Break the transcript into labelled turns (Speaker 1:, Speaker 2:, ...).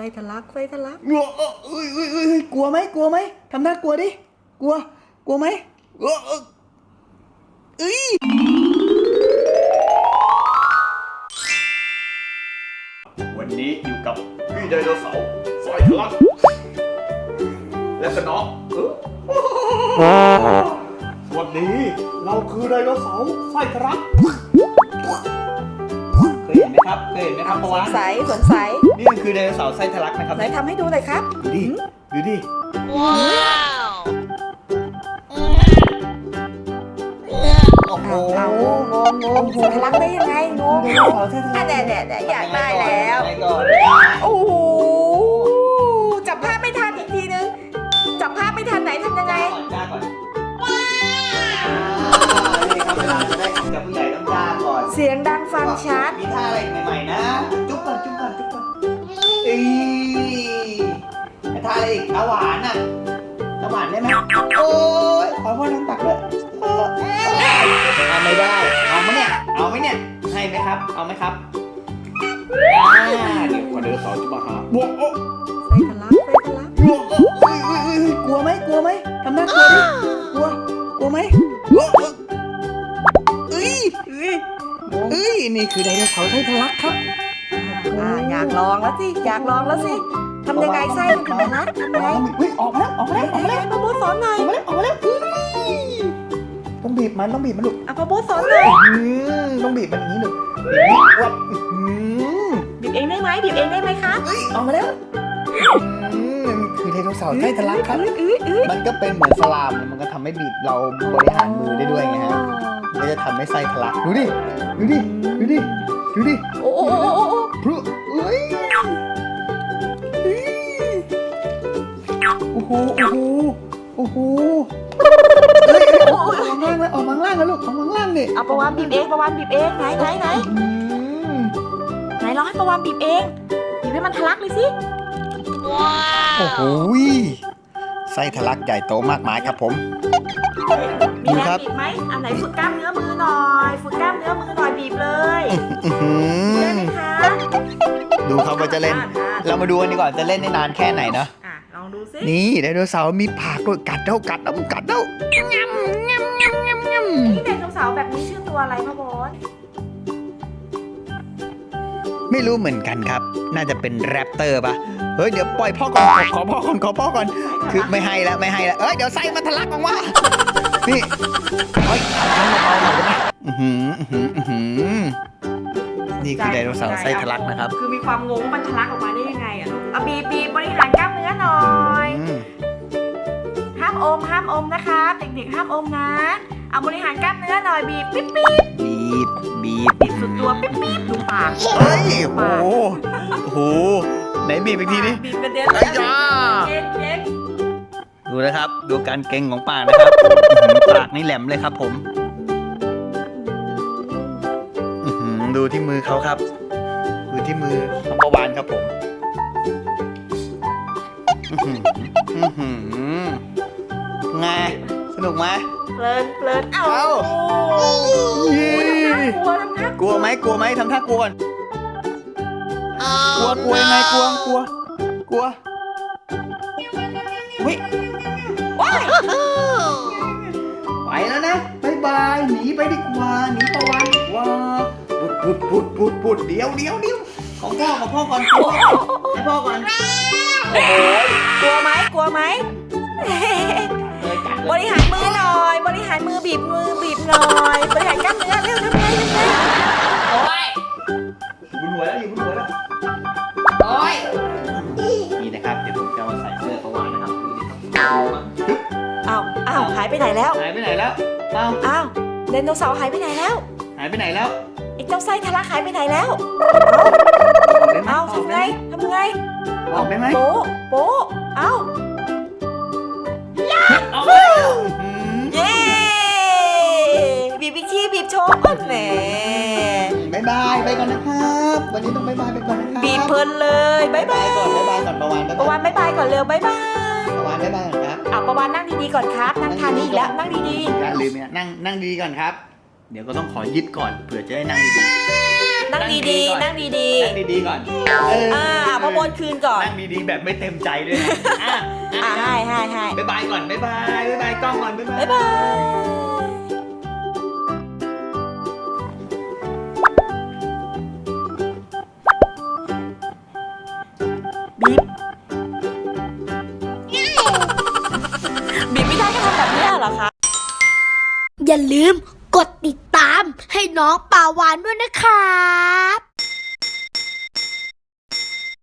Speaker 1: ส้ทะลักไส้ทะลัก
Speaker 2: เอ้ยเอ้ยเอ้ยเอ้ยกลัวไหมกลัวไหมทำหน้ากลัวดิกลัว กลัวไหมเอ้ย
Speaker 3: วันนี้อยู่กับพี่ไดโนเสาร์สายทะลักและก็น้องเออสวัสดี เราคือไดโนเสาร์ไส้ทะลัก
Speaker 2: นไหมครับเคยเห็นไหมครับปะ
Speaker 1: ส
Speaker 2: วาง
Speaker 1: สัยสงสัย
Speaker 2: นี่มันคือไดโนเสาร์ไส้ทะลักนะครับ
Speaker 1: ไหนทำให้ดูหน่อยครับ
Speaker 2: ดูดิดูดิโอ้โห
Speaker 1: เอาเอางงงงทะลักได้ยังไงงง
Speaker 2: ไดโนเสาร์ไส้ทะลั
Speaker 1: อะ
Speaker 2: ก
Speaker 1: แน่แน่แน่อยากได้แล้ว
Speaker 2: ไปก่อน
Speaker 1: โอ้โหจับภาพไม่ทันอีกทีนึง จับภาพไม่ทันไหนทำยังไง
Speaker 2: ก่อนจ้าก่อนว้าวนี่ครับเวลาจะได้กับผู้ใหญ่ต้องจ้าก่อน
Speaker 1: เสียงดัง ฟังชัด
Speaker 2: มีท่าอะไรใหม่ๆนะ จุ๊บก่อนจุ๊บก่อนจุ๊บก่อนเอ้ยให้ท่าอะไรอีกตาหวานอะตาหวานได้ไหมโอ้ยขอพ่อน้ำตักด้วยเออเอาไม่ได้ เอาไหมเนี่ย เอาไหมเนี่ย ให้ไหมครับ เอาไหมครับอ่าเดี๋ยว
Speaker 3: วันไดโนเสาร์จะมาหา
Speaker 2: บวกโอ้
Speaker 1: ไส้ทะลักไส้ทะลัก
Speaker 2: บวกโอ้เอ้ยเอ้ยเอ้ยกลัวไหมกลัวไหมทำหน้ากลัวดิกลัว กลัวไหมเอ้ยเอ้ย เอ้ยนี่คือไดโนเสาร์ไส้ทะลักครับ
Speaker 1: อ่าอยากลองแล้วสิ อยากลองแล้วสิทำยังไงไส้มันถึงทะลักทำยังไง
Speaker 2: เฮ้ยออกมาแล้วออกมา
Speaker 1: ไหน
Speaker 2: แล้วอ
Speaker 1: ไหน
Speaker 2: อกมา
Speaker 1: ไหน
Speaker 2: แล้ว
Speaker 1: พ่อโบ๊ทสอนหน่อย
Speaker 2: ออกมาแล้วออกมาแล้วอุ้ยต้องบีบมันต้องบีบมันลูก
Speaker 1: อะพ่อโบ๊ทสอนหน่อย
Speaker 2: อืมต้องบีบมันอย่างนี้ลูกอย่างนี้วับอืม
Speaker 1: บีบเองได้ไหมบีบเองได้ไหมคะ
Speaker 2: เฮ้ยออกมาแล้วอืมคือไดโนเสาร์ใกล้ทะลักครับ
Speaker 1: อื้ออื้ออื้อ
Speaker 2: มันก็เป็นเหมือนสลามมันก็ทำให้บีบเราบริหารมือได้ด้วยไงฮะมันจะ ทำให้ไส้ทะลักดูดิ ดูดิ ดูดิ ดูดิ
Speaker 1: โอ้โอ้โอ้โอ้โอ้
Speaker 2: พรุเอ้ยโอ้โห โอ้โห โอ้โหเฮ้ยออกมาข้างล่างแล้วออกมาข้างล่างแล้วลูกออกมาข้างล่างดิ
Speaker 1: เอาประวานบีบเองประวานบีบเองไหนไหนไหน
Speaker 2: อืม
Speaker 1: ไหนลองให้ประวานบีบเองบีบให้มันทะลักเลยสิ
Speaker 2: โอ้โหไส้ทะลักใหญ่โตมากมายครับผม
Speaker 1: มี
Speaker 2: ดู
Speaker 1: แร
Speaker 2: ครั
Speaker 1: ง
Speaker 2: บ
Speaker 1: บีบไหมอันไหนฝึกกล้ามเนื้อมือหน่อย ฝึกกล้ามเนื้อมือหน่อยบีบเลย
Speaker 2: อื้อหื
Speaker 1: ได้
Speaker 2: อ
Speaker 1: ไหมคะ
Speaker 2: ดูเขาว่าจะเล่น
Speaker 1: อ่อ่
Speaker 2: เรามาดูกันดีกว่าจะเล่นได้นานแค่ไหนเนาะ
Speaker 1: อะลองดูสิ
Speaker 2: นี่ไดโนเสาร์มีปากด้วยกัดเด้ากัดเด้ากัดเด้างับงับงับงับงับ
Speaker 1: นี่ไดโนเสาร์แบบนี้ชื่อตัวอะไรพ่อโบอส
Speaker 2: ไม่รู้เหมือนกันครับ น่าจะเป็นแรปเตอร์ปะเฮ้ยเดี๋ยวปล่อยพ่อก่อนขอขอพ่อก่อนขอพ่อก่อน คือไม่ให้แล้วไม่ให้แล้วเอ้ยเดี๋ยวไส้มันทะลักออกมานี่เฮ้ยทำเบาๆหน่อยได้ไหมอื้อหืออื้อหืออื้อหือนี่คือไดโนเสาร์ไส้ทะลักนะครับ
Speaker 1: คือมีความงงว่ามันทะลักออกมาได้ยังไงอะลูกเอาบีบบีบบริหารกล้ามเนื้อหน่อย
Speaker 2: อืม
Speaker 1: ห้ามอมห้ามอมนะคะเด็กๆห้ามอมนะ เอาบริหารกล้ามเนื้อหน่อยบีบปิ๊บปิ๊บ
Speaker 2: บีบบีบ
Speaker 1: บีบสุดตัวปิ๊บปิ๊บดูปาก
Speaker 2: เฮ้ยโอ้โหโอ้โหไหนบีบอีกทีนี้
Speaker 1: บีบกระเด็น
Speaker 2: ไอ้ยา
Speaker 1: เจ๊งเจ๊ง
Speaker 2: ดูนะครับ ดูการเก่งของปากนะครับอื้อหือปากนี่แหลมเลยครับผมอื้อหือดูที่มือเขาครับดูที่มือน้องประวานครับผมอื้อหืออื้อหือไงสนุกไหม
Speaker 1: เพลินเพลินเอ้า
Speaker 2: เอ้า
Speaker 1: โอ้โห
Speaker 2: เย้
Speaker 1: ทำท่ากลัวทำท่าก
Speaker 2: ลัวไหมกลัวไหมทำท่ากลัวก่อนกลัวกลัวยังไงกลัวกลัวกลัวเฮ้ย
Speaker 1: ว้าย
Speaker 2: ไปแล้วนะบายบายหนีไปดีกว่าหนีประวันดีกว่าปุดปุดปุดปุดปุดเดี๋ยวเดี๋ยวเดี๋ยวของพ่อของพ่อก่อนของพ่อก่อนให้พ่อก่อน
Speaker 1: โอ้โหกลัวไหมกลัวไหม
Speaker 2: เลยกัด
Speaker 1: บ
Speaker 2: เลย
Speaker 1: ริหารมือหน่อย บริหารมือบีบมือบีบหน่อย บริหารกล้ามเนื้อเร็วทำไงทำไงโอ้ย
Speaker 2: อยู่บนหัวแล้วอยู่บนหัวแล้ว
Speaker 1: โอ้ย
Speaker 2: นี่นะครับเดี๋ยวผมจะมาใส่เสื้อประวันนะครับดูดิ
Speaker 1: อ้าวอ้าวหายไปไหนแล้ว
Speaker 2: หายไปไหนแล้วเอ้า
Speaker 1: อ้าวไดโนเสาร์หายไปไหนแล้ว
Speaker 2: หายไปไหนแล้ว
Speaker 1: ไอ้เจ้าไส้ทะลักหายไปไหนแล้ว
Speaker 2: ออกได้ไหม
Speaker 1: เอ้า
Speaker 2: ออก
Speaker 1: ทำ
Speaker 2: ได้
Speaker 1: ไง
Speaker 2: ไหม
Speaker 1: ทำไง
Speaker 2: ออกได้ไหม
Speaker 1: โป๊ะโป๊ะเอ้า
Speaker 2: พิ
Speaker 1: ชชี่บีบโชว์ก่อนแหม
Speaker 2: บายบายไปก่อนนะครับ วันนี้ต้องบายบายไปก่อนนะครับ
Speaker 1: บีบเพลินเลยบายบาย
Speaker 2: ก่อนบายบายก่อนประวัน
Speaker 1: ประวันบายบายก่อนเร็วบายบาย
Speaker 2: ประวันบายบายก่อนครับเอา
Speaker 1: ประวันนั่งดีๆก่อนครับ นั่งทานนี่อีกแล้วนั่งดีๆ
Speaker 2: อย่าลืมนะนั่งนั่งดีก่อนครับ เดี๋ยวก็ต้องขอยึดก่อนเผื่อจะได้นั่งดี
Speaker 1: ๆนั่งดีๆนั่งดีๆ
Speaker 2: นั่งดีๆก่อน
Speaker 1: อ่าประมวลคืนก่อน
Speaker 2: นั่งดีๆแบบไม่เต็มใจด้วยนะอะ
Speaker 1: ให้ให้ให้
Speaker 2: บายบายก่อนบายบายบายบายกล้องก่อนบายบาย
Speaker 4: อย่าลืมกดติดตามให้น้องปาวานด้วยนะครับ